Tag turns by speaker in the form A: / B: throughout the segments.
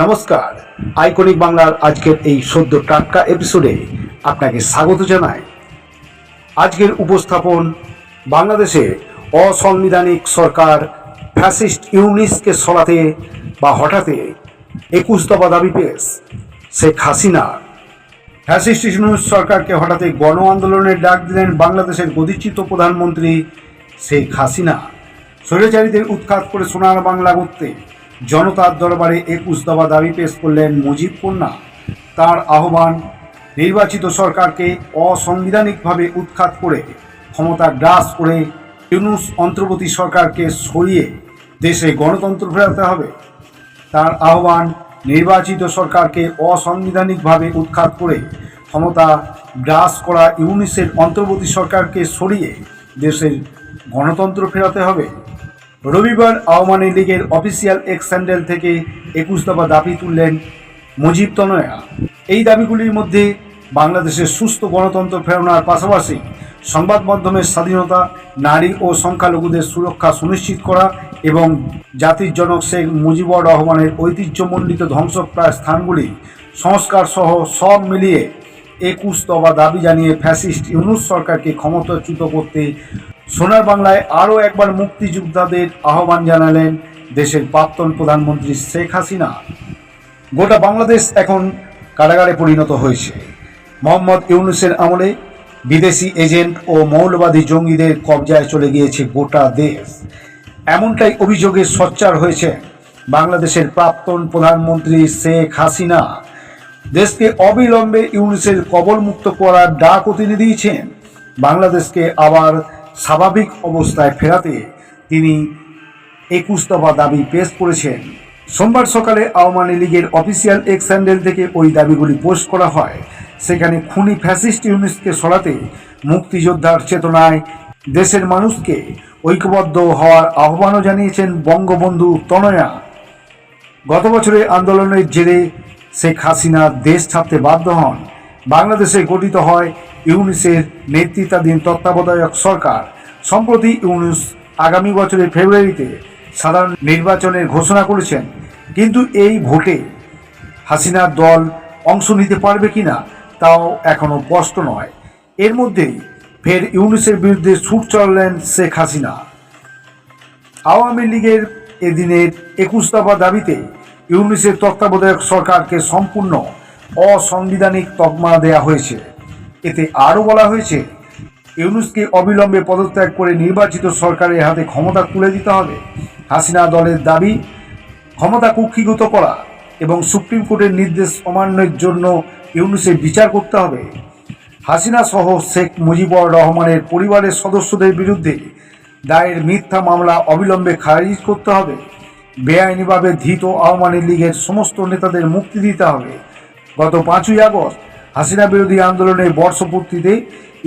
A: নমস্কার। আইকনিক বাংলার আজকের এই সদ্য টাটকা এপিসোডে আপনাকে স্বাগত জানাই। আজকের উপস্থাপন বাংলাদেশে অসাংবিধানিক সরকার ফ্যাসিস্ট ইউনিসকে সরাতে বা হঠাতে একুশ দফা দাবি পেশ, শেখ হাসিনা। ফ্যাসিস্ট ইউনিস সরকারকে হঠাতে গণ আন্দোলনের ডাক দিলেন বাংলাদেশের গদিচ্যুত প্রধানমন্ত্রী শেখ হাসিনা। স্বৈরাচারীদের উৎখাত করে সোনার বাংলা করতে জনতার দরবারে একুশ দফা দাবি পেশ করলেন মুজিব কন্যা। তার আহ্বান, নির্বাচিত সরকারকে অসাংবিধানিকভাবে উৎখাত করে, ক্ষমতা গ্রাস করে ইউনুস অন্তর্বর্তী সরকারকে সরিয়ে দেশে গণতন্ত্র ফেরাতে হবে। তার আহ্বান, নির্বাচিত সরকারকে অসাংবিধানিকভাবে উৎখাত করে, ক্ষমতা গ্রাস করা ইউনিসের অন্তর্বর্তী সরকারকে সরিয়ে দেশের গণতন্ত্র ফেরাতে হবে। রবিবার আওয়ামী লীগের অফিসিয়াল এক্স স্যান্ডেল থেকে একুশ দফা দাবি তুললেন মুজিব তনয়া। এই দাবিগুলির মধ্যে বাংলাদেশের সুস্থ গণতন্ত্র ফেরানোর পাশাপাশি সংবাদ মাধ্যমের স্বাধীনতা, নারী ও সংখ্যালঘুদের সুরক্ষা সুনিশ্চিত করা এবং জাতির জনক শেখ মুজিবুর রহমানের ঐতিহ্যমণ্ডিত ধ্বংসপ্রায় স্থানগুলি সংস্কার সহ সব মিলিয়ে একুশ দফা দাবি জানিয়ে ফ্যাসিস্ট ইউনুস সরকারকে ক্ষমতাচ্যুত করতে সোনার বাংলায় আরও একবার মুক্তিযোদ্ধাদের আহ্বান জানালেন দেশের প্রাক্তন প্রধানমন্ত্রী শেখ হাসিনা। গোটা বাংলাদেশ এখন কারাগারে পরিণত হয়েছে। মোহাম্মদ ইউনুসের আমলে বিদেশি এজেন্ট ও মৌলবাদী জঙ্গিদের কবজায় চলে গিয়েছে গোটা দেশ। এমনটাই অভিযোগে সোচ্চার হয়েছে বাংলাদেশের প্রাক্তন প্রধানমন্ত্রী শেখ হাসিনা। দেশকে অবিলম্বে ইউনিসের কবলমুক্ত করার ডাকও তিনি দিয়েছেন বাংলাদেশকে আবার স্বাভাবিক অবস্থায় ফেরাতে তিনি একুশ দফা দাবি পেশ করেছেন। সোমবার সকালে আওয়ামী লীগের অফিসিয়াল এক্স হ্যান্ডেল থেকে ওই দাবিগুলি পোস্ট করা হয়। সেখানে খুনি ফ্যাসিস্ট ইউনিসকে সরাতে মুক্তিযোদ্ধার চেতনায় দেশের মানুষকে ঐক্যবদ্ধ হওয়ার আহ্বানও জানিয়েছেন বঙ্গবন্ধু তনয়া। গত বছরের আন্দোলনের জেরে শেখ হাসিনা দেশ ছাড়তে বাধ্য হন। বাংলাদেশে গঠিত হয় ইউনিসের নেতৃত্বাধীন তত্ত্বাবধায়ক সরকার সম্প্রতি ইউনিস আগামী বছরের ফেব্রুয়ারিতে সাধারণ নির্বাচনের ঘোষণা করেছেন। কিন্তু এই ভোটে হাসিনার দল অংশ নিতে পারবে কিনা তাও এখনও স্পষ্ট নয়। এর মধ্যেই ফের ইউনিসের বিরুদ্ধে ছুট চললেন শেখ হাসিনা। আওয়ামী লীগের এদিনের একুশ দফা দাবিতে ইউনিসের তত্ত্বাবধায়ক সরকারকে সম্পূর্ণ অসাংবিধানিক তকমা দেয়া হয়েছে। এতে আরও বলা হয়েছে, ইউনুসকে অবিলম্বে পদত্যাগ করে নির্বাচিত সরকারের হাতে ক্ষমতা তুলে দিতে হবে। হাসিনা দলের দাবি, ক্ষমতা কুক্ষিগত করা এবং সুপ্রিম কোর্টের নির্দেশ অমান্যের জন্য ইউনুসের বিচার করতে হবে। হাসিনা সহ শেখ মুজিবুর রহমানের পরিবারের সদস্যদের বিরুদ্ধে দায়ের মিথ্যা মামলা অবিলম্বে খারিজ করতে হবে। বেআইনিভাবে ধৃত আওয়ামী লীগের সমস্ত নেতাদের মুক্তি দিতে হবে। গত পাঁচই আগস্ট হাসিনা বিরোধী আন্দোলনের বর্ষপূর্তিতে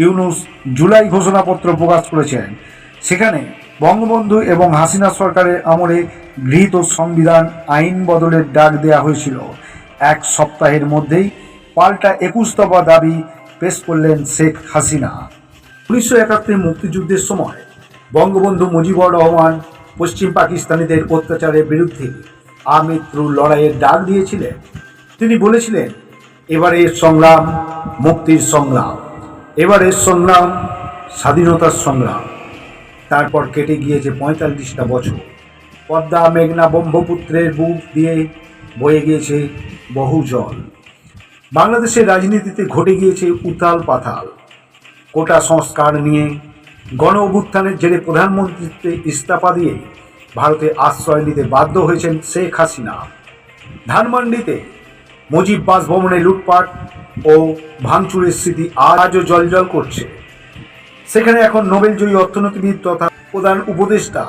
A: ইউনুস জুলাই ঘোষণাপত্র প্রকাশ করেছেন। সেখানে বঙ্গবন্ধু এবং হাসিনা সরকারের আমলে গৃহীত সংবিধান আইন বদলের ডাক দেয়া হয়েছিল। এক সপ্তাহের মধ্যেই পাল্টা একুশ দফা দাবি পেশ করলেন শেখ হাসিনা। উনিশশো একাত্তরে মুক্তিযুদ্ধের সময় বঙ্গবন্ধু মুজিবুর রহমান পশ্চিম পাকিস্তানিদের অত্যাচারের বিরুদ্ধে আমৃত্যু লড়াইয়ের ডাক দিয়েছিলেন। তিনি বলেছিলেন এবারের সংগ্রাম, মুক্তির সংগ্রাম। এবারের সংগ্রাম, স্বাধীনতার সংগ্রাম। তারপর কেটে গিয়েছে পঁয়তাল্লিশটা বছর। পদ্মা, মেঘনা, ব্রহ্মপুত্রের বুক দিয়ে বয়ে গিয়েছে বহু জল। বাংলাদেশের রাজনীতিতে ঘটে গিয়েছে উতাল পাতাল। কোটা সংস্কার নিয়ে গণ অভ্যুত্থানের জেরে প্রধানমন্ত্রীত্বে ইস্তফা দিয়ে ভারতে আশ্রয় নিতে বাধ্য হয়েছেন শেখ হাসিনা। ধানমন্ডিতে মুজিব বাসভবনে লুটপাট ও ভাঙচুরের স্মৃতি আজও জলজল করছে। সেখানে এখন নোবেলজয়ী অর্থনীতিবিদ তথা প্রধান উপদেষ্টা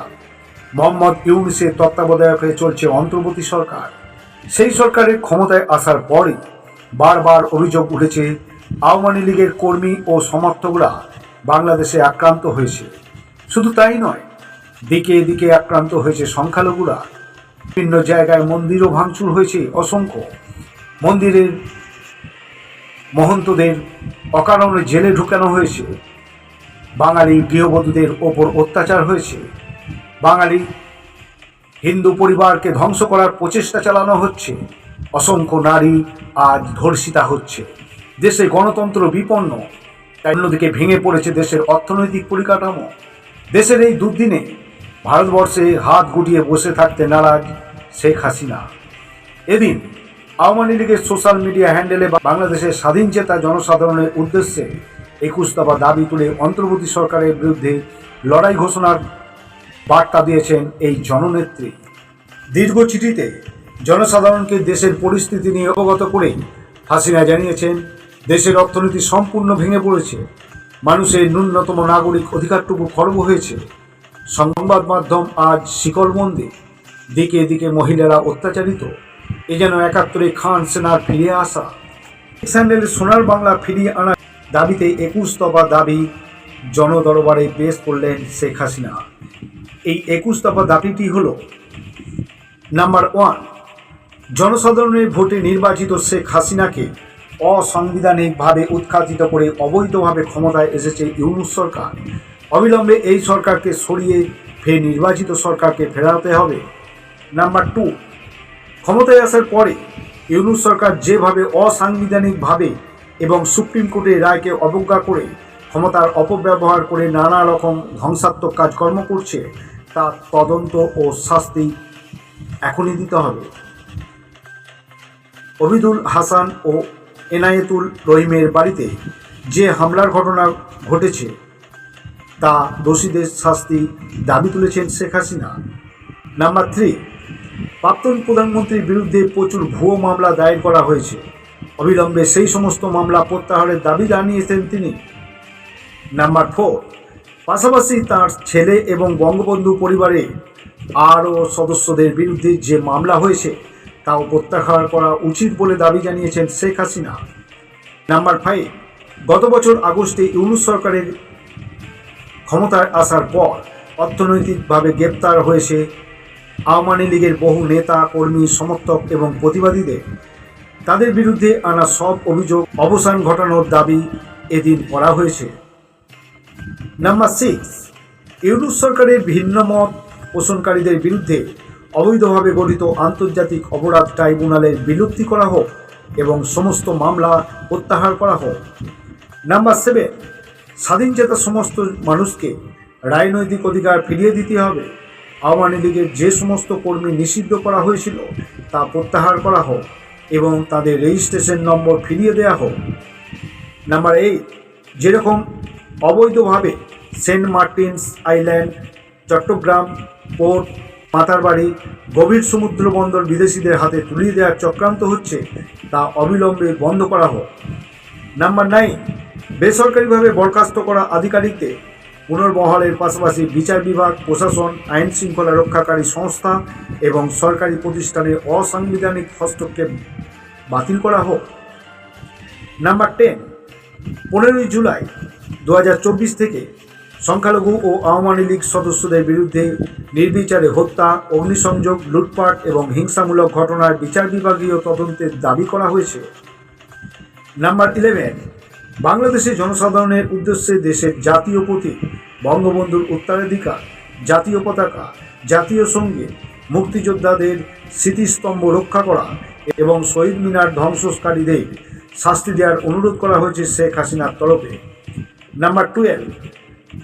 A: মোহাম্মদ ইউনিসের তত্ত্বাবধায়ক হয়ে চলছে অন্তর্বর্তী সরকার। সেই সরকারের ক্ষমতায় আসার পরই বারবার অভিযোগ উঠেছে, আওয়ামী লীগের কর্মী ও সমর্থকরা বাংলাদেশে আক্রান্ত হয়েছে। শুধু তাই নয়, দিকে দিকে আক্রান্ত হয়েছে সংখ্যালঘুরা। বিভিন্ন জায়গায় মন্দিরও ভাঙচুর হয়েছে অসংখ্য। মন্দিরের মহন্তদের অকারণে জেলে ঢুকানো হয়েছে। বাঙালি গৃহবধূদের ওপর অত্যাচার হয়েছে। বাঙালি হিন্দু পরিবারকে ধ্বংস করার প্রচেষ্টা চালানো হচ্ছে। অসংখ্য নারী আজ ধর্ষিতা হচ্ছে। দেশে গণতন্ত্র বিপন্ন, তাই অন্যদিকে ভেঙে পড়েছে দেশের অর্থনৈতিক পরিকাঠামো। দেশের এই দুর্দিনে ভারতবর্ষে হাত গুটিয়ে বসে থাকতে নারাজ শেখ হাসিনা। এদিন আওয়ামী লীগের সোশ্যাল মিডিয়া হ্যান্ডেলে বাংলাদেশের স্বাধীন চেতা জনসাধারণের উদ্দেশ্যে একুশ দফা দাবি তুলে অন্তর্বর্তী সরকারের বিরুদ্ধে লড়াই ঘোষণার বার্তা দিয়েছেন এই জননেত্রী। দীর্ঘ চিঠিতে জনসাধারণকে দেশের পরিস্থিতি নিয়ে অবগত করে হাসিনা জানিয়েছেন, দেশের অর্থনীতি সম্পূর্ণ ভেঙে পড়েছে, মানুষের ন্যূনতম নাগরিক অধিকারটুকু খর্ব হয়েছে। সংবাদ মাধ্যম আজ শিকলবন্দি। দিকে দিকে মহিলারা অত্যাচারিত। এ যেন একাত্তরে খান সেনার ফিরে আসা। স্যান্ডেল সোনার বাংলা ফিরিয়ে আনার দাবিতে একুশ দফা দাবি জনদরবারে পেশ করলেন শেখ হাসিনা। এই একুশ দফা দাবিটি হল, নাম্বার ওয়ান, জনসাধারণের ভোটে নির্বাচিত শেখ হাসিনাকে অসাংবিধানিকভাবে উৎখাতিত করে অবৈধভাবে ক্ষমতায় এসেছে ইউনুস সরকার। অবিলম্বে এই সরকারকে সরিয়ে ফের নির্বাচিত সরকারকে ফেরাতে হবে। নাম্বার টু ক্ষমতায় আসার পরে ইউনুস সরকার যেভাবে অসাংবিধানিকভাবে এবং সুপ্রিম কোর্টের রায়কে অবজ্ঞা করে ক্ষমতার অপব্যবহার করে নানা রকম ধ্বংসাত্মক কাজকর্ম করছে, তা তদন্ত ও শাস্তি এখনই দিতে হবে। অবিদুল হাসান ও এনায়েতুল রহিমের বাড়িতে যে হামলার ঘটনা ঘটেছে, তা দোষীদের শাস্তি দাবি তুলেছেন শেখ হাসিনা। নাম্বার থ্রি প্রাক্তন প্রধানমন্ত্রীর বিরুদ্ধে প্রচুর ভুয়ো মামলা দায়ের করা হয়েছে। অবিলম্বে সেই সমস্ত মামলা প্রত্যাহারের দাবি জানিয়েছেন তিনি। নাম্বার ফোর, পাশাপাশি তার ছেলে এবং বঙ্গবন্ধু পরিবারে আরও সদস্যদের বিরুদ্ধে যে মামলা হয়েছে, তাও প্রত্যাহার করা উচিত বলে দাবি জানিয়েছেন শেখ হাসিনা। নাম্বার ফাইভ, গত বছর আগস্টে ইউনুস সরকারের ক্ষমতায় আসার পর অর্থনৈতিকভাবে গ্রেপ্তার হয়েছে আওয়ামী লীগের বহু নেতা, কর্মী, সমর্থক এবং প্রতিবাদীদের তাদের বিরুদ্ধে আনা সব অভিযোগ, অবসান ঘটানোর দাবি এদিন করা হয়েছে। নাম্বার সিক্স ইউনুস সরকারের ভিন্ন মত পোষণকারীদের বিরুদ্ধে অবৈধভাবে গঠিত আন্তর্জাতিক অপরাধ ট্রাইব্যুনালের বিলুপ্তি করা হোক এবং সমস্ত মামলা প্রত্যাহার করা হোক। নাম্বার সেভেন স্বাধীন চেতা সমস্ত মানুষকে রাজনৈতিক অধিকার ফিরিয়ে দিতে হবে। আওয়ামী লীগের যে সমস্ত কর্মী নিষিদ্ধ করা হয়েছিল, তা প্রত্যাহার করা হোক এবং তাদের রেজিস্ট্রেশন নম্বর ফিরিয়ে দেওয়া হোক। নাম্বার এইট যেরকম অবৈধভাবে Saint Martin's island, Chattogram port Matarbari, গভীর সমুদ্র বন্দর বিদেশিদের হাতে তুলিয়ে দেওয়ার চক্রান্ত হচ্ছে, তা অবিলম্বে বন্ধ করা হোক। নাম্বার নাইন বেসরকারিভাবে বরখাস্ত করা আধিকারিকদের পুনর্বহালের পাশাপাশি বিচার বিভাগ, প্রশাসন, আইন শৃঙ্খলা রক্ষাকারী সংস্থা এবং সরকারি প্রতিষ্ঠানের অসাংবিধানিক হস্তক্ষেপ বাতিল করা হোক। নাম্বার টেন পনেরোই জুলাই দু হাজার চব্বিশ থেকে সংখ্যালঘু ও আওয়ামী লীগ সদস্যদের বিরুদ্ধে নির্বিচারে হত্যা, অগ্নিসংযোগ, লুটপাট এবং হিংসামূলক ঘটনার বিচার বিভাগীয় তদন্তের দাবি করা হয়েছে। নাম্বার ইলেভেন বাংলাদেশের জনসাধারণের উদ্দেশ্যে দেশের জাতীয় প্রতীক, বঙ্গবন্ধুর উত্তরাধিকার, জাতীয় পতাকা, জাতীয় সংগীত, মুক্তিযোদ্ধাদের স্মৃতিস্তম্ভ রক্ষা করা এবং শহীদ মিনার ধ্বংসকারীদের শাস্তি দেওয়ার অনুরোধ করা হয়েছে শেখ হাসিনার তরফে। নাম্বার টুয়েলভ,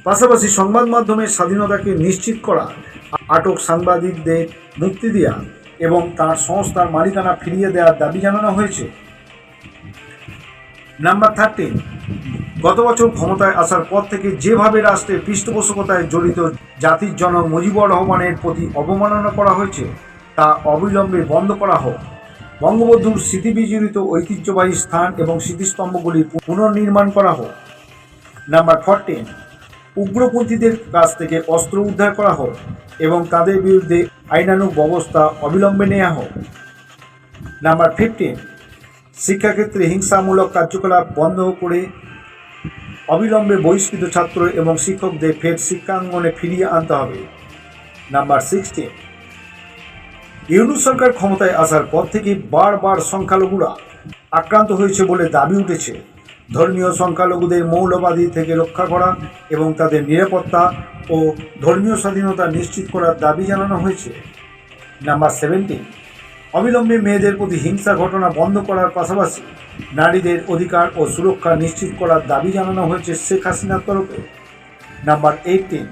A: পাশাপাশি সংবাদ মাধ্যমের স্বাধীনতাকে নিশ্চিত করা, আটক সাংবাদিকদের মুক্তি দেওয়া এবং তার সংস্থার মালিকানা ফিরিয়ে দেওয়ার দাবি জানানো হয়েছে। নাম্বার থার্টিন গত বছর ক্ষমতায় আসার পর থেকে যেভাবে রাষ্ট্রের পৃষ্ঠপোষকতায় জড়িত জাতির জনক মুজিবুর রহমানের প্রতি অবমাননা করা হয়েছে, তা অবিলম্বে বন্ধ করা হোক। বঙ্গবন্ধুর স্মৃতিবিজড়িত ঐতিহ্যবাহী স্থান এবং স্মৃতিস্তম্ভগুলি পুনর্নির্মাণ করা হোক। নাম্বার ফোরটিন উগ্রপন্থীদের কাছ থেকে অস্ত্র উদ্ধার করা হোক এবং তাদের বিরুদ্ধে আইনানুগ ব্যবস্থা অবিলম্বে নেওয়া হোক। নাম্বার ফিফটিন শিক্ষাক্ষেত্রে হিংসামূলক কার্যকলাপ বন্ধ করে অবিলম্বে বহিষ্কৃত ছাত্র এবং শিক্ষকদের ফের শিক্ষাঙ্গনে ফিরিয়ে আনতে হবে। নাম্বার সিক্সটিন ইউনুস সরকার ক্ষমতায় আসার পর থেকে বারবার সংখ্যালঘুরা আক্রান্ত হয়েছে বলে দাবি উঠেছে। ধর্মীয় সংখ্যালঘুদের মৌলবাদী থেকে রক্ষা করা এবং তাদের নিরাপত্তা ও ধর্মীয় স্বাধীনতা নিশ্চিত করার দাবি জানানো হয়েছে। নাম্বার সেভেন্টিন অবিলম্বে মেয়েদের প্রতি হিংসা ঘটনা বন্ধ করার পাশাপাশি নারীদের অধিকার ও সুরক্ষা নিশ্চিত করার দাবি জানানো হয়েছে শেখ হাসিনার তরফে। নাম্বার এইটিন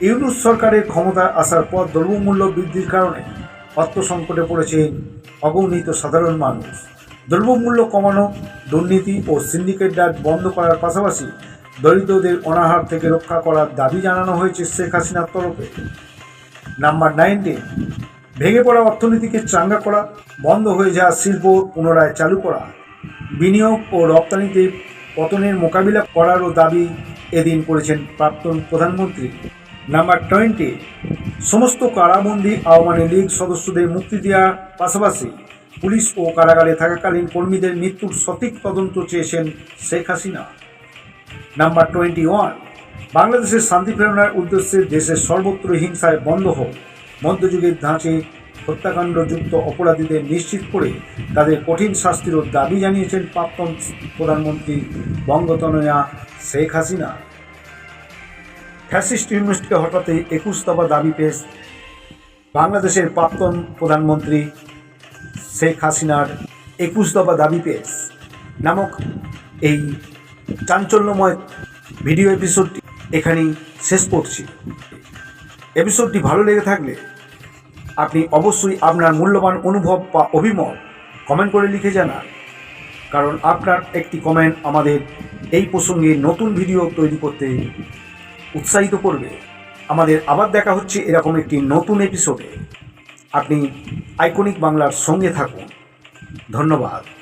A: ইউনুস সরকারের ক্ষমতায় আসার পর দ্রব্যমূল্য বৃদ্ধির কারণে অর্থ সংকটে পড়েছে অগণিত সাধারণ মানুষ। দ্রব্যমূল্য কমানো, দুর্নীতি ও সিন্ডিকেট রাজ বন্ধ করার পাশাপাশি দরিদ্রদের অনাহার থেকে রক্ষা করার দাবি জানানো হয়েছে শেখ হাসিনার তরফে। নাম্বার নাইনটিন ভেঙে পড়া অর্থনীতিকে চাঙ্গা করা, বন্ধ হয়ে যাওয়া শিল্প পুনরায় চালু করা। বিনিয়োগ ও রপ্তানিতে পতনের মোকাবিলা করারও দাবি এদিন করেছেন প্রাক্তন প্রধানমন্ত্রী। নাম্বার টোয়েন্টি, সমস্ত কারাবন্দী আওয়ামী লীগ সদস্যদের মুক্তি দেওয়ার পাশাপাশি পুলিশ ও কারাগারে থাকাকালীন কর্মীদের মৃত্যুর সঠিক তদন্ত চেয়েছেন Sheikh Hasina. Number twenty one, বাংলাদেশের শান্তি প্রেরণার উদ্দেশ্যে দেশের সর্বত্র হিংসায় বন্ধ হোক। মধ্যযুগের ধাঁচে হত্যাকাণ্ডযুক্ত অপরাধীদের নিশ্চিত করে তাদের কঠিন শাস্তিরও দাবি জানিয়েছেন প্রাক্তন প্রধানমন্ত্রী বঙ্গতনয়া শেখ হাসিনা। ফ্যাসিস্ট ইউনিস্টকে হঠাতে একুশ দফা দাবি পেশ বাংলাদেশের প্রাক্তন প্রধানমন্ত্রী শেখ হাসিনার একুশ দফা দাবি পেশ নামক এই চাঞ্চল্যময় ভিডিও এপিসোডটি এখানেই শেষ করছি। এপিসোডটি ভালো লেগে থাকলে আপনি অবশ্যই আপনার মূল্যবান অনুভব বা অভিমত কমেন্ট করে লিখে জানান। কারণ আপনার একটি কমেন্ট আমাদের এই প্রসঙ্গে নতুন ভিডিও তৈরি করতে উৎসাহিত করবে। আমাদের আবার দেখা হচ্ছে এরকম একটি নতুন এপিসোডে আপনি আইকনিক বাংলার সঙ্গে থাকুন। ধন্যবাদ।